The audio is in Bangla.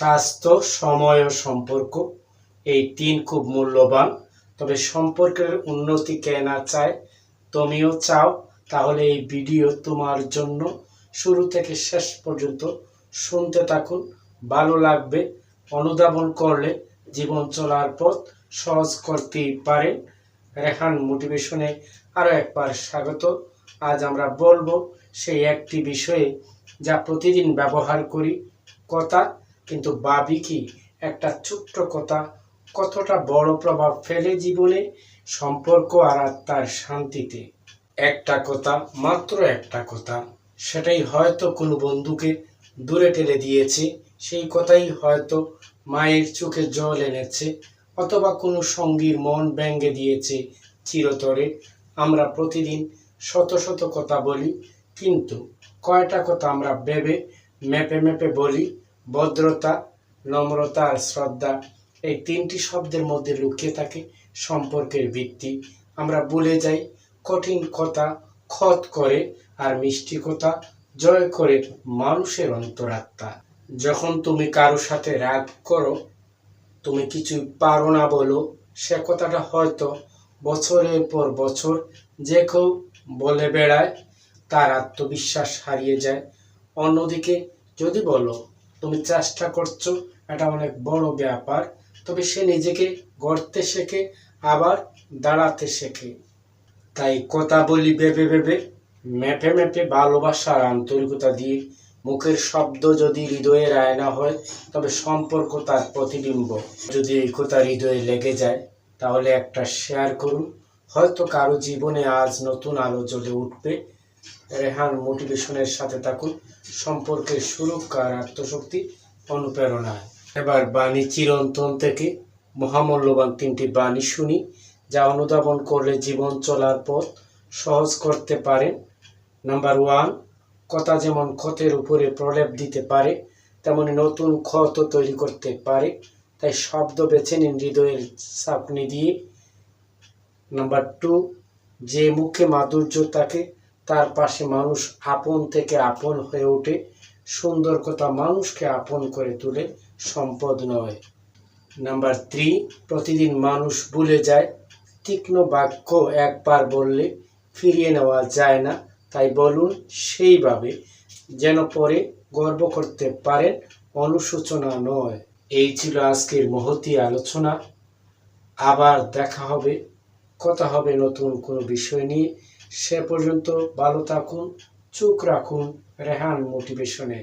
স্বাস্থ্য, সময় ও সম্পর্ক এই তিন খুব মূল্যবান। তবে সম্পর্কের উন্নতি কে না চায়, তুমিও চাও, তাহলে এই ভিডিও তোমার জন্য শুরু থেকে শেষ পর্যন্ত শুনতে থাকুন। ভালো লাগবে, অনুধাবন করলে জীবন চলার পথ সহজ করতেই পারেন। রেহান মোটিভেশনে আরও একবার স্বাগত। আজ আমরা বলব সেই একটি বিষয়ে যা প্রতিদিন ব্যবহার করি, কথা কিন্তু ভাবি কি একটা ছোট্ট কথা, কতটা বড় প্রভাব ফেলে জীবনে সম্পর্ক আর আত্মার শান্তিতে? একটা কথা, মাত্র একটা কথা, সেটাই হয়তো কোনো বন্ধুকে দূরে ঠেলে দিয়েছে, সেই কথাই হয়তো মায়ের চোখে জল এনেছে, অথবা কোনো সঙ্গীর মন ব্যঙ্গে দিয়েছে চিরতরে। আমরা প্রতিদিন শত শত কথা বলি, কিন্তু কয়টা কথা আমরা ভেবে, মেপে মেপে বলি ভদ্রতা, নম্রতা আর শ্রদ্ধা এই তিনটি শব্দের মধ্যে লুকিয়ে থাকে সম্পর্কের ভিত্তি। আমরা ভুলে যাই, কঠিন কথা খত করে আর মিষ্টি কথা জয় করে মানুষের অন্তরাত্মা। যখন তুমি কারও সাথে রাগ করো, তুমি কিছু পারো না বলো, সে কথাটা হয়তো বছরের পর বছর যে কেউ বলে বেড়ায়, তার আত্মবিশ্বাস হারিয়ে যায়। অন্যদিকে যদি বলো তুমি চেষ্টা করছ, এটা অনেক বড় ব্যাপার। তবে সে নিজেকে গড়তে শেখে, আবার দাঁড়াতে শেখে। তাই কথা বলি ভেবে ভেবে, মেপে মেপে ভালোবাসার আন্তরিকতা দিয়ে। মুখের শব্দ যদি হৃদয়ের আয়না হয়, তবে সম্পর্ক তার প্রতিবিম্ব। যদি এই কথা হৃদয়ে লেগে যায়, তাহলে একটা শেয়ার করুন। হয়তো কারও জীবনে আজ নতুন আলো জ্বলে উঠবে। রেহান মোটিভেশনের সাথে থাকুন সম্পর্কের সুরক্ষা আর আত্মশক্তি অনুপ্রেরণায়। এবার বাণী চিরন্তন থেকে মহামূল্যবান তিনটি বাণী শুনি, যা অনুধাবন করলে জীবন চলার পথ সহজ করতে পারেন নাম্বার ওয়ান, কথা যেমন ক্ষতের উপরে প্রলেপ দিতে পারে, তেমনি নতুন ক্ষত তৈরি করতে পারে। তাই শব্দ বেছে নিন হৃদয়ের চাপনি দিয়ে নাম্বার টু, যে মুখে মাধুর্য থাকে তার পাশে মানুষ আপন থেকে আপন হয়ে ওঠে। সুন্দর কথা মানুষকে আপন করে তোলে, সম্পদ নয়। নাম্বার থ্রি প্রতিদিন মানুষ ভুলে যায়। তীক্ষ্ণ বাক্য একবার বললে ফিরিয়ে নেওয়া যায় না। তাই বলুন, সেইভাবে যেন পরে গর্ব করতে পারেন, অনুশোচনা নয়। এই ছিল আজকের মহতি আলোচনা। আবার দেখা হবে, কথা হবে নতুন কোনো বিষয় নিয়ে। সে পর্যন্ত ভালো থাকুন চোখ রাখুন রেহান মোটিভেশনে।